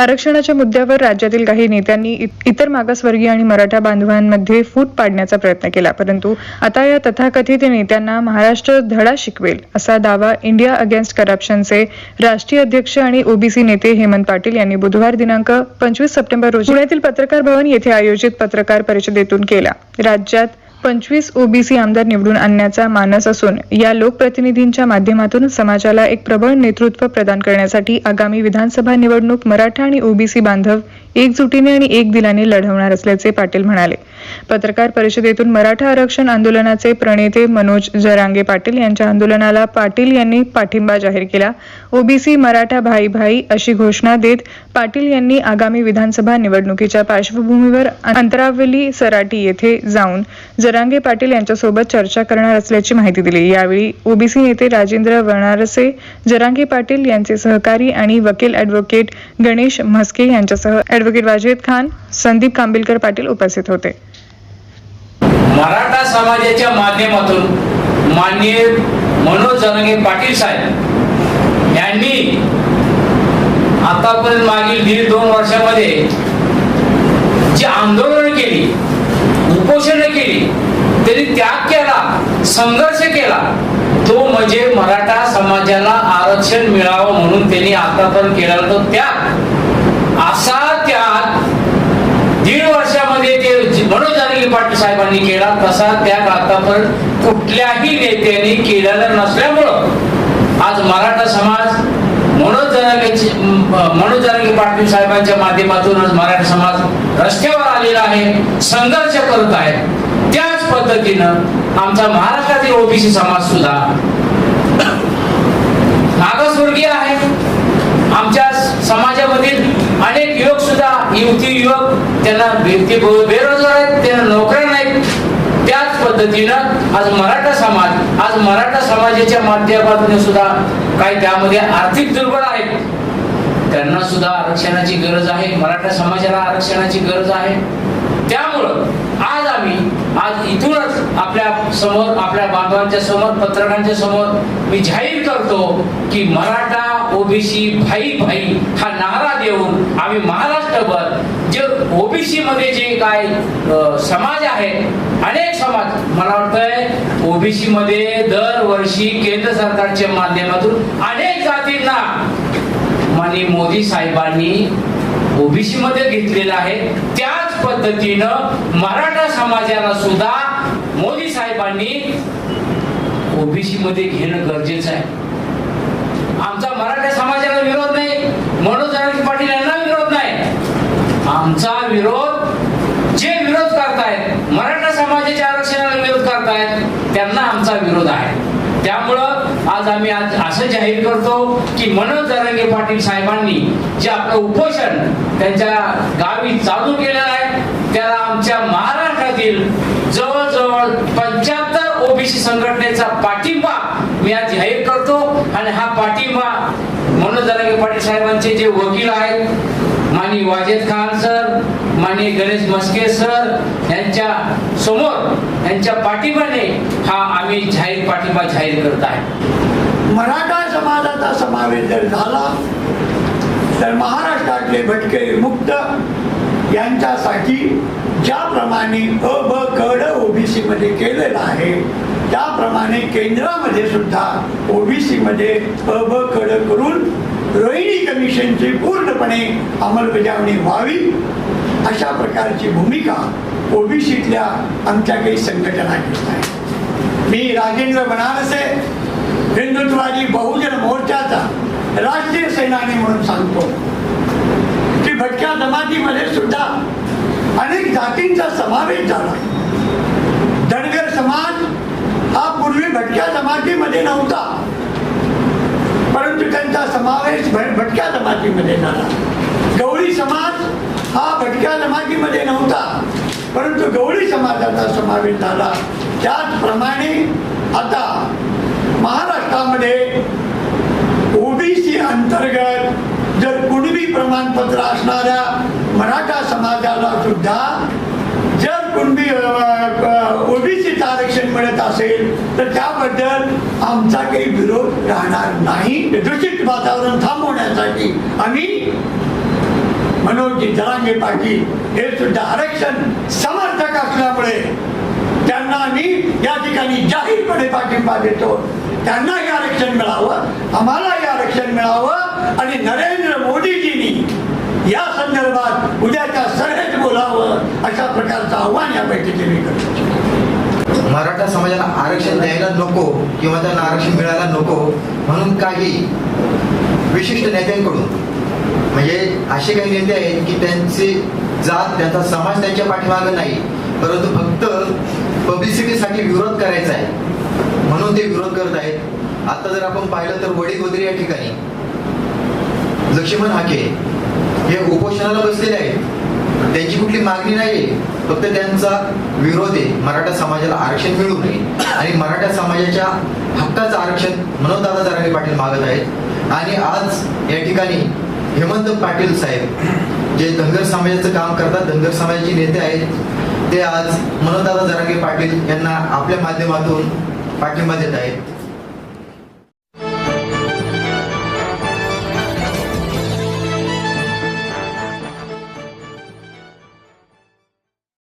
आरक्षणाच्या मुद्द्यावर राज्यातील काही नेत्यांनी इतर मागासवर्गीय आणि मराठा बांधवांमध्ये फूट पाडण्याचा प्रयत्न केला. परंतु आता या तथाकथित नेत्यांना महाराष्ट्र धडा शिकवेल असा दावा इंडिया अगेन्स्ट करप्शनचे राष्ट्रीय अध्यक्ष आणि ओबीसी नेते हेमंत पाटील यांनी बुधवार दिनांक पंचवीस सप्टेंबर रोजी पुण्यातील पत्रकार भवन येथे आयोजित पत्रकार परिषदेतून केला. राज्यात पंचवीस ओबीसी आमदार निवडून आणण्याचा मानस असून या लोकप्रतिनिधींच्या माध्यमातून समाजाला एक प्रबळ नेतृत्व प्रदान करण्यासाठी आगामी विधानसभा निवडणूक मराठा आणि ओबीसी बांधव एकजुटीने आणि एक दिलाने लढवणार असल्याचे पाटील म्हणाले. पत्रकार परिषदेतून मराठा आरक्षण आंदोलनाचे प्रणेते मनोज जरांगे पाटील यांच्या आंदोलनाला पाटील यांनी पाठिंबा जाहीर केला. ओबीसी मराठा भाई भाई अशी घोषणा देत पाटील यांनी आगामी विधानसभा निवडणुकीच्या पार्श्वभूमीवर अंतरावली सराटी येथे जाऊन जरांगे पाटील यांच्यासोबत चर्चा करणार असल्याची माहिती दिली. यावेळी ओबीसी नेते राजेंद्र वनारसे जरांगे पाटील यांचे सहकारी आणि वकील ऍडव्होकेट गणेश म्हस्के यांच्यासह ऍडव्होकेट वाजेद खान संदीप कांबिलकर पाटील उपस्थित होते. मराठा समाजाच्या माध्यमातून माननीय मनोज जरांगे पाटील साहेब यांनी आतापर्यंत मागील दीड दोन वर्षामध्ये जी आंदोलन केली उपोषण केली त्यांनी त्याग केला संघर्ष केला तो म्हणजे मराठा समाजाला आरक्षण मिळावं म्हणून त्यांनी आतापर्यंत केला तो त्याग. असा त्याग दीड वर्षामध्ये ते जे मनोज साहेबांनी केला तसा त्याग आतापर्यंत कुठल्याही नेत्याने केलेला नसल्यामुळं आज मराठा समाज मनोज जरांगे मनोज जरांगे पाटील साहेबांच्या माध्यमातून आज मराठा समाज रस्त्यावर आलेला आहे संघर्ष करत आहे. त्याच पद्धतीनं आमचा महाराष्ट्रातील ओबीसी समाज सुद्धा मागासवर्गीय आहे. आमच्या समाजामधील अनेक युवक सुद्धा युवती युवक त्यांना बेरोजगार आहेत त्यांना नोकऱ्या नाहीत त्याच पद्धतीनं आज मराठा समाज आज मराठा समाजाच्या माध्यमातून सुद्धा काही त्यामध्ये आर्थिक दुर्बळ आहेत. त्यांना सुद्धा आरक्षणाची गरज आहे मराठा समाजाला आरक्षणाची गरज आहे. त्यामुळं आज आम्ही आज इथूनच आपल्यासमोर आपल्या बांधवांच्या समोर पत्रकारांच्या समोर मी जाहीर करतो की मराठा ओबीसी भाई भाई हा नारा देऊन आम्ही महाराष्ट्र महाराष्ट्रभर जे ओबीसी मध्ये जे काय समाज आहे अनेक समाज मला वाटतंय ओबीसी मध्ये दरवर्षी केंद्र सरकारच्या माध्यमातून अनेक जातींना माननीय मोदी साहेबांनी ओबीसी मध्ये घेतलेलं आहे. त्याच पद्धतीनं मराठा समाजाला सुद्धा मोदी साहेबांनी ओबीसी मध्ये घेणं गरजेचं आहे. आमचा मराठा समाजाला विरोध नाही मनोज जरांगे पाटील यांना विरोध नाही आमचा विरोध जे विरोध करतायत मराठा समाजाच्या आरक्षणाला विरोध करतायत त्यांना आमचा विरोध आहे. त्यामुळं आज आम्ही आज असं जाहीर करतो की मनोज जरांगे पाटील साहेबांनी जे आपलं उपोषण त्यांच्या गावी चालू केलेलं आहे त्याला आमच्या महाराष्ट्रातील जवळजवळ पंच्याहत्तर ओबीसी संघटनेचा पाठिंबा मी आज जाहीर करतो. आणि हा पाठिंबा मनोज जरांगे पाटील साहेबांचे जे वकील आहेत माननीय वाजेद खान सर माननीय गणेश मस्के सर यांच्या समोर यांच्या पाठिंबाने हा आम्ही जाहीर पाठिंबा जाहीर करत आहे. मराठा समाजाचा समावेश जर झाला तर महाराष्ट्रातले भटके मुक्त यांच्यासाठी ज्याप्रमाणे अ ब कड ओबीसी मध्ये केलेलं आहे त्याप्रमाणे केंद्रामध्ये सुद्धा ओबीसी मध्ये अ ब कड करून रोहिणी कमिशनची पूर्णपणे अंमलबजावणी व्हावी अशा प्रकारची भूमिका ओबीसीतल्या आमच्या काही संघटना घेत आहेत. मी राजेंद्र बनारसे हिंदुत्ववादी बहुजन मोर्चाचा राष्ट्रीय सेनानी म्हणून सांगतो. की भटक्या जमातीमध्ये सुद्धा अनेक जातींचा समावेश झाला. धनगर समाज हा पूर्वी भटक्या जमातीमध्ये नव्हता. परंतु त्यांचा समावेश भटक्या जमातीमध्ये झाला. गवळी समाज हा भटक्या जमातीमध्ये नव्हता परंतु गवळी समाजाचा समावेश झाला. त्याचप्रमाणे आता महाराष्ट्रामध्ये ओबीसी अंतर्गत जर कुणबी प्रमाणपत्र असणाऱ्या मराठा समाजाला सुद्धा कुणबी ओबीसीचं आरक्षण मिळत असेल तर त्याबद्दल आमचा काही विरोध राहणार नाही. दूषित वातावरण थांबवण्यासाठी आम्ही मनोज जरांगे पाटील हे सुद्धा आरक्षण समर्थक असल्यामुळे त्यांना आम्ही या ठिकाणी जाहीरपणे पाठिंबा देतो. त्यांना हे आरक्षण मिळावं आम्हाला हे आरक्षण मिळावं आणि नरेंद्र मोदीजींनी या संदर्भात उद्याच्या सभेत बोलावं अशा प्रकारचं आव्हान या बैठकीने मी करतो. मराठा समाजाला आरक्षण द्यायला नको किंवा त्यांना आरक्षण मिळायला नको म्हणून काही विशिष्ट नेत्यांकडून म्हणजे असे काही नेते आहेत की त्यांची जात त्यांचा समाज त्यांच्या पाठीमागं नाही परंतु फक्त पब्लिसिटीसाठी विरोध करायचा आहे. म्हणून ते विरोध करत आहेत. आता जर आपण पाहिलं तर वडीगोद्री या ठिकाणी लक्ष्मण हाके हे उपोषणाला बसलेले आहेत. त्यांची कुठली मागणी नाही फक्त त्यांचा विरोध आहे. मराठा समाजाला आरक्षण मिळू नये. आणि मराठा समाजाच्या हक्काचं आरक्षण मनोदादा जरांगे पाटील मागत आहेत. आणि आज या ठिकाणी हेमंत पाटील साहेब जे धनगर समाजाचं काम करतात धनगर समाजाचे नेते आहेत ते आज मनोदादा जरांगे पाटील यांना आपल्या माध्यमातून पाठिंबा देत आहेत.